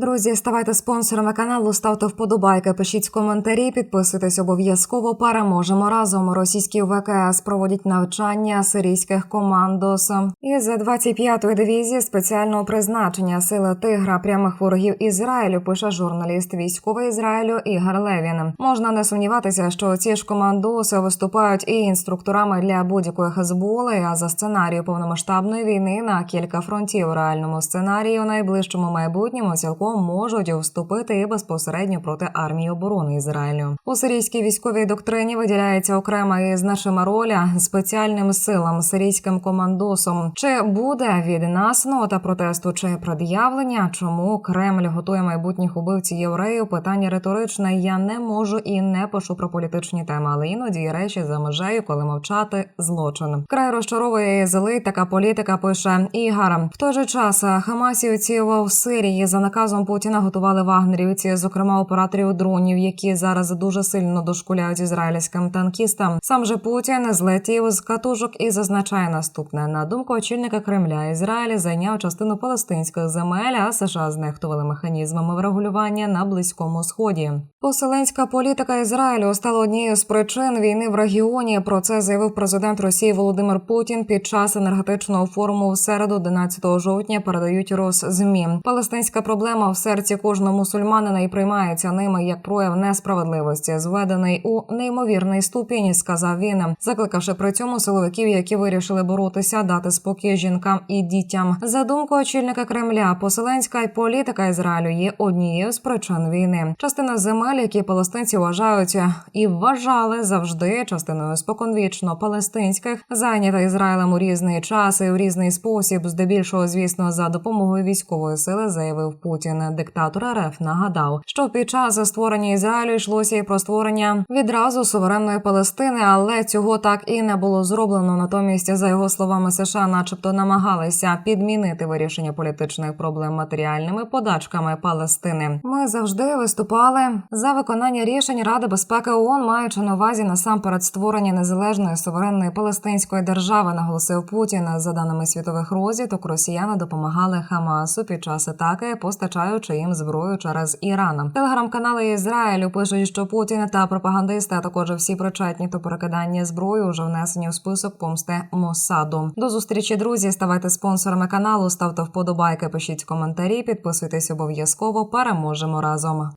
Друзі, ставайте спонсорами каналу, ставте вподобайки, пишіть коментарі, підписуйтесь обов'язково. Переможемо разом. Російські ВКС проводять навчання сирійських командос із 25-ї дивізії спеціального призначення сили тигра прямих ворогів Ізраїлю. Пише журналіст військовий Ізраїлю Ігор Левін. Можна не сумніватися, що ці ж командоси виступають і інструкторами для будь-якої хезболи. А за сценарію повномасштабної війни на кілька фронтів у реальному сценарії у найближчому майбутньому цілком можуть вступити і безпосередньо проти армії оборони Ізраїлю. У сирійській військовій доктрині виділяється окрема і значима роля спеціальним силам сирійським командосом. Чи буде від нас нота протесту чи пред'явлення? Чому Кремль готує майбутніх убивців євреїв? Питання риторичне. Я не можу і не пишу про політичні теми, але іноді речі за межею, коли мовчати злочин. Край розчаровує і злий така політика. Пише Ігар. В той же час Хамасівці в Сирії за наказом Путіна готували вагнерівці, зокрема операторів дронів, які зараз дуже сильно дошкуляють ізраїльським танкістам. Сам же Путін злетів з катушок і зазначає наступне: на думку очільника Кремля, Ізраїль зайняв частину палестинських земель, а США знехтували механізмами врегулювання на близькому сході. Поселенська політика Ізраїлю стала однією з причин війни в регіоні. Про це заявив президент Росії Володимир Путін під час енергетичного форуму в середу, 11 жовтня. Передають Росзмі. Палестинська проблема в серці кожного мусульманина і приймається ними як прояв несправедливості, зведений у неймовірний ступінь, сказав він, закликавши при цьому силовиків, які вирішили боротися, дати спокій жінкам і дітям. За думкою очільника Кремля, поселенська політика Ізраїлю є однією з причин війни. Частина земель, які палестинці вважають і вважали завжди частиною споконвічно палестинських, зайнята Ізраїлем у різний час і в різний спосіб, здебільшого, звісно, за допомогою військової сили, заявив Путін. Диктатор РФ нагадав, що під час створення Ізраїлю йшлося і про створення відразу суверенної Палестини, але цього так і не було зроблено. Натомість, за його словами, США, начебто, намагалися підмінити вирішення політичних проблем матеріальними подачками Палестини. Ми завжди виступали за виконання рішень Ради безпеки ООН, маючи на увазі насамперед створення незалежної суверенної палестинської держави, наголосив Путін. За даними світових розвідок, росіяни допомагали Хамасу під час атаки, постачаючи їм зброю через Іран. Телеграм-канали Ізраїлю пишуть, що Путін та пропагандисти, а також всі причетні до перекидання зброї, вже внесені в список помсти Мосаду. До зустрічі, друзі. Ставайте спонсорами каналу, ставте вподобайки, пишіть коментарі, підписуйтесь обов'язково. Переможемо разом.